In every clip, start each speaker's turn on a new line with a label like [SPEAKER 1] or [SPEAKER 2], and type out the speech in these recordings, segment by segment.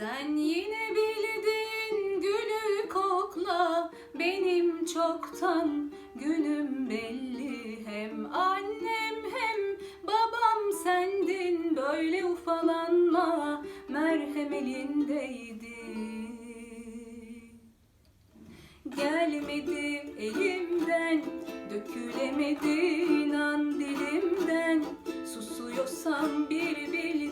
[SPEAKER 1] Sen yine bildin gülü kokla. Benim çoktan günüm belli. Hem annem hem babam sendin. Böyle ufalanma merhem elindeydi Gelmedi elimden Dökülemedi inan dilimden. Susuyorsam bir bildiğimden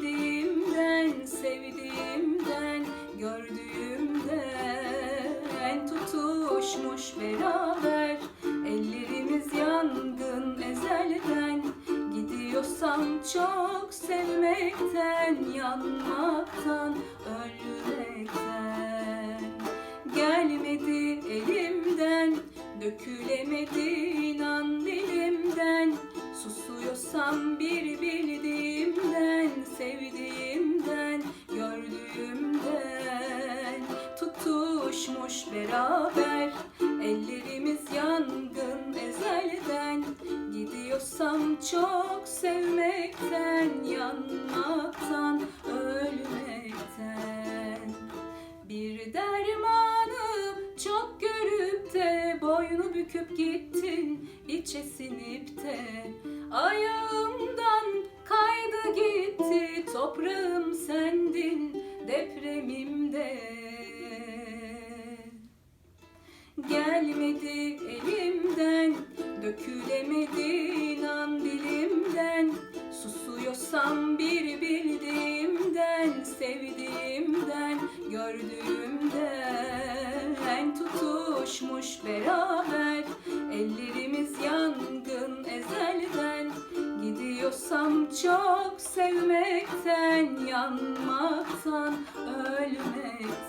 [SPEAKER 1] Tutuşmuş beraber. Ellerimiz yangın ezelden Gidiyorsam çok sevmekten Yanmaktan, ölmekten. Gelmedi elimden Dökülemedi inan dilimden. Susuyorsam bir bildiğimden Sevdiğimden Gördüğümden. Tutuşmuş beraber Ellerimiz yangın ezelden Gidiyorsam çok sevmekten Yanmaktan, ölmekten. Bir dermanı çok görüp de boynu büküp gittin içe sinip de. Ayağımdan kaydı gitti toprağım sendin depremimde gelmedi elimden dökülemedi inan dilimden. Susuyorsam bir bildiğimden sevdiğimden gördüğümden tutuşmuş beraber. Ellerimiz yangın ezelden gidiyorsam çok sevmekten yanmaktan ölmekten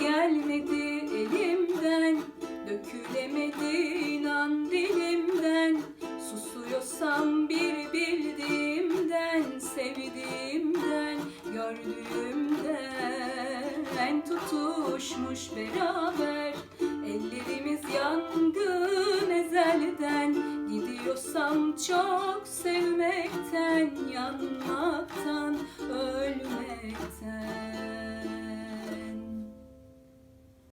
[SPEAKER 1] gelmedi elimden dökülemedi inan dilimden. Susuyorsam bir bildiğimden sevdiğimden gördüğümden tutuşmuş beraber. Ellerimiz yangın ezelden gidiyorsam çok sevmekten yanmaktan ölmekten